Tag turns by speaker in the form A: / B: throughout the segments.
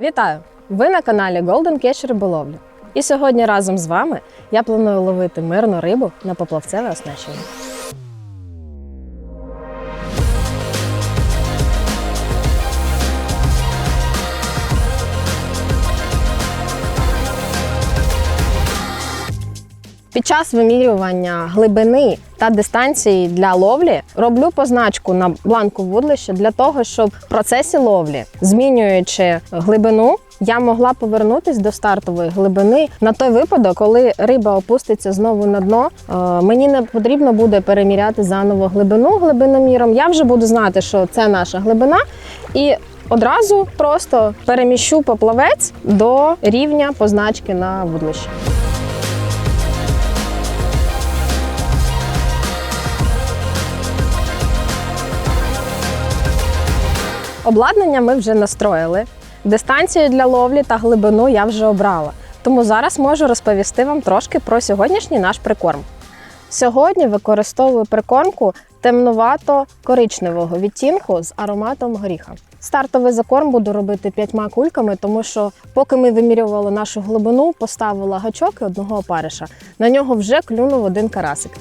A: Вітаю! Ви на каналі Golden Catch Риболовлі. І сьогодні разом з вами я планую ловити мирну рибу на поплавцеве оснащення. Під час вимірювання глибини та дистанції для ловлі роблю позначку на бланку вудлища для того, щоб в процесі ловлі, змінюючи глибину, я могла повернутись до стартової глибини на той випадок, коли риба опуститься знову на дно. е, Мені не потрібно буде переміряти заново глибину глибиноміром. Я вже буду знати, що це наша глибина, і одразу просто переміщу поплавець до рівня позначки на вудлищі. Обладнання ми вже настроїли. Дистанцію для ловлі та глибину я вже обрала. Тому зараз можу розповісти вам трошки про сьогоднішній наш прикорм. Сьогодні використовую прикормку темнувато-коричневого відтінку з ароматом горіха. Стартовий закорм буду робити п'ятьма кульками, тому що поки ми вимірювали нашу глибину, поставила гачок і одного опариша. На нього вже клюнув один карасик.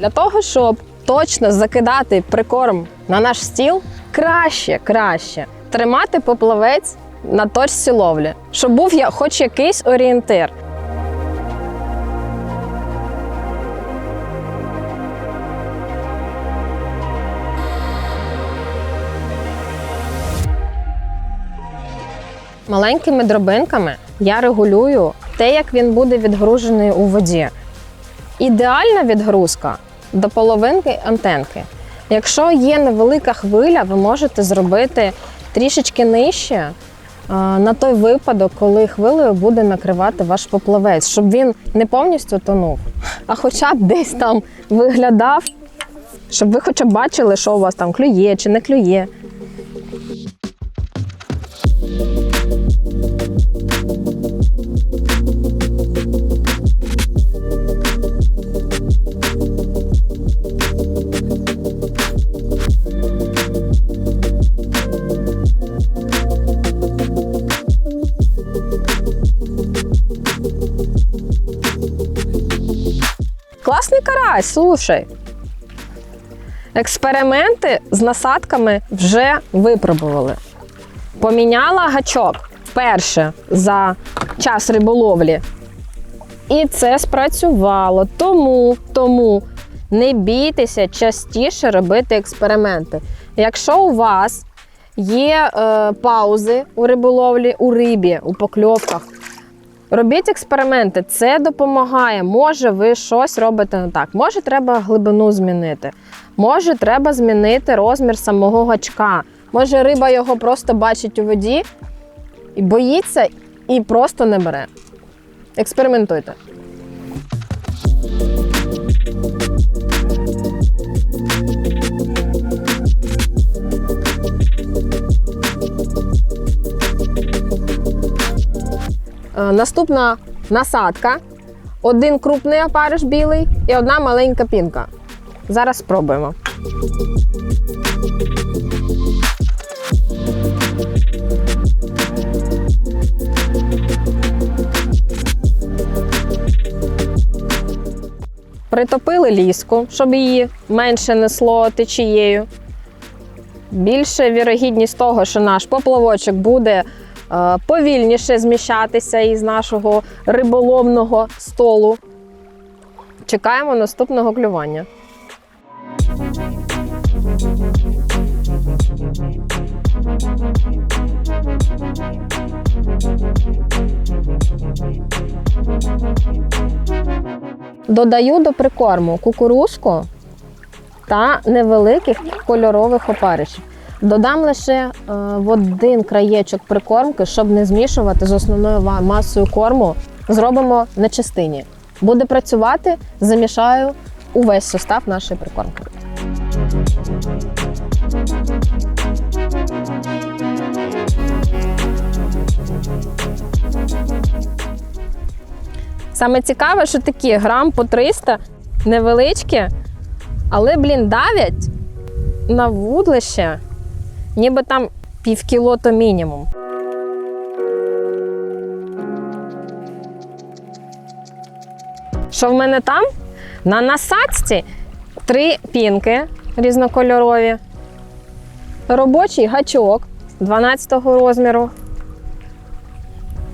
A: Для того, щоб точно закидати прикорм на наш стіл, краще, краще тримати поплавець на точці ловлі, щоб був я хоч якийсь орієнтир. Маленькими дробинками я регулюю те, як він буде відгружений у воді. Ідеальна відгрузка до половинки антенки. Якщо є невелика хвиля, ви можете зробити трішечки нижче е, на той випадок, коли хвилею буде накривати ваш поплавець, щоб він не повністю тонув, а хоча б десь там виглядав, щоб ви хоча б бачили, що у вас там клює чи не клює. Класний карась, слушай. Експерименти з насадками вже випробували. Поміняла гачок вперше за час риболовлі. І це спрацювало. Тому, тому не бійтеся частіше робити експерименти. Якщо у вас є е, паузи у риболовлі, у рибі, у покльовках, Робіть експерименти, це допомагає. Може, ви щось робите не так. Може, треба глибину змінити. Може, треба змінити розмір самого гачка. Може, риба його просто бачить у воді і боїться і просто не бере. Експериментуйте. Наступна насадка. Один крупний опариш білий і одна маленька пінка. Зараз спробуємо. Притопили ліску, щоб її менше несло течією. Більше вірогідність того, що наш поплавочок буде повільніше зміщатися із нашого риболовного столу. Чекаємо наступного клювання. Додаю до прикорму кукурузку та невеликих кольорових опаришів. Додам лише е, в один краєчок прикормки, щоб не змішувати з основною масою корму. Зробимо на частині. Буде працювати, замішаю увесь состав нашої прикормки. Саме цікаве, що такі грам по 300 невеличкі, але, блін, давять на вудлище, ніби там пів кіло то мінімум. Що в мене там? На насадці три пінки різнокольорові, робочий гачок 12 розміру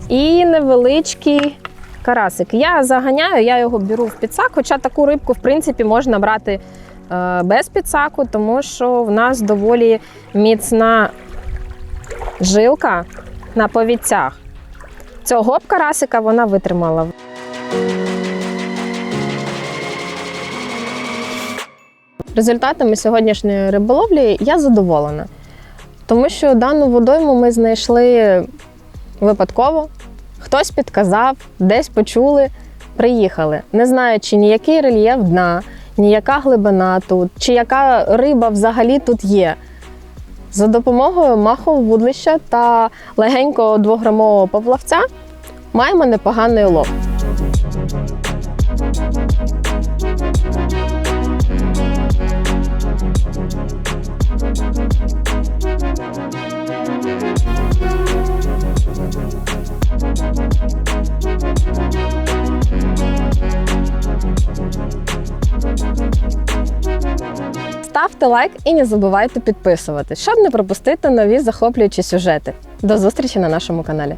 A: і невеличкий карасик. Я заганяю, я його беру в підсак, хоча таку рибку, в принципі, можна брати без підсаку, тому що в нас доволі міцна жилка на повідцях. Цього б карасика вона витримала. Результатами сьогоднішньої риболовлі я задоволена, тому що дану водойму ми знайшли випадково. Хтось підказав, десь почули, приїхали, не знаючи ніякий рельєф дна, ніяка глибина тут, чи яка риба взагалі тут є. За допомогою махового вудлища та легенького двограмового поплавця маємо непоганий улов. Ставте лайк і не забувайте підписуватись, щоб не пропустити нові захоплюючі сюжети. До зустрічі на нашому каналі.